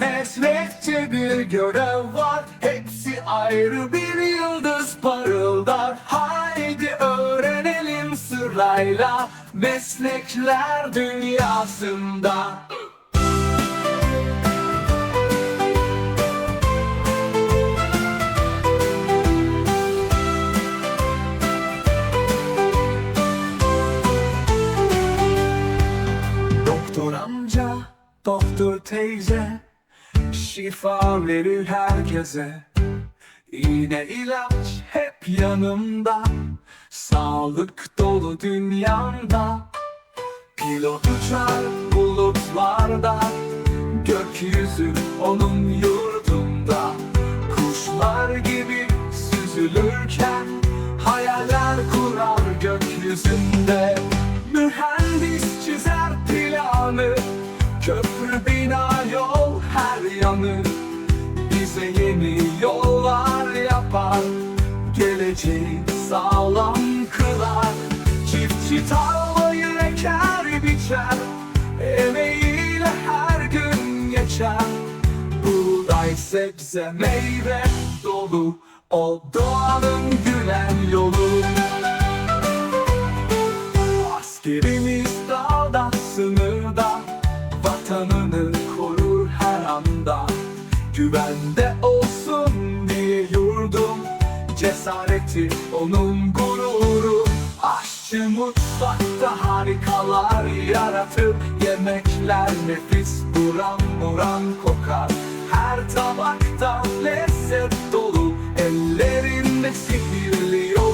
meslekçe bir görev var. Hepsi ayrı bir yıldız parıldar. Haydi öğrenelim sırayla Meslekler dünyasında. Doktor amca, doktor teyze Şifa verir herkese. İğne ilaç hep yanımda. Sağlık dolu dünyamda. Pilot uçar bulutlarda. Gökyüzü onun yurdunda. Kuşlar gibi süzülürken Hayaller kurar gökyüzünde. Mühendis çizer planı Köprü Geleceği sağlam kılar. Çiftçi tarlayı eker biçer. Emeğiyle her gün geçer. Buğday sebze meyve dolu. O doğanın gülen yolu. Askerimiz dağda sınırda Vatanını korur her anda. Güvende Cesareti onun gururu. Aşçı mutfakta harikalar yaratır. Yemekler nefis buram buram kokar. Her tabakta lezzet dolu Ellerinde sihirli yolu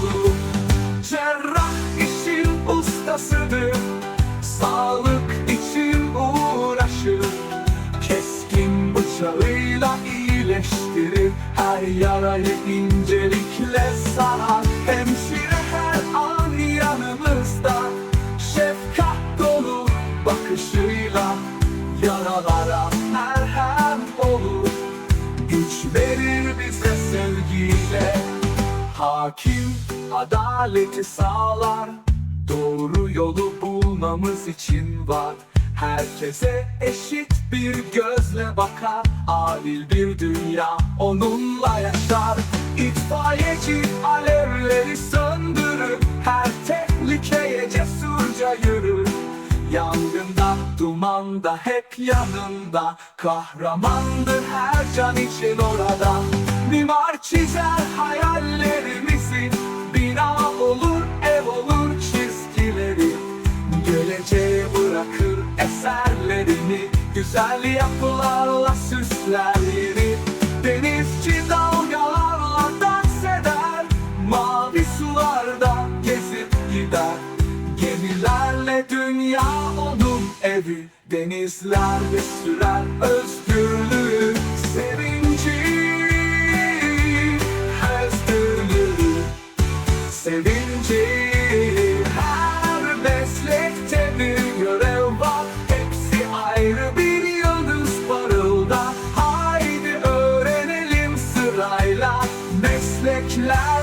Her yarayı incelikle sarar. Hemşire her an yanımızda. Şefkat dolu bakışıyla Yaralara merhem olur. Güç verir bize sevgiyle. Hakim adaleti sağlar. Doğru yolu bulmamız için var Herkese eşit bir gözle bakar. Adil bir dünya onunla yaşar. İtfaiyeci alevleri söndürür. Her tehlikeye cesurca yürür. Yangında, dumanda hep yanında. Kahramandır her can için orada Güzel yapılarla süsler Denizci dalgalarla dans eder. Mavi sularda gezip gider. Gemilerle dünya onun evi. Denizlerde sürer öz life.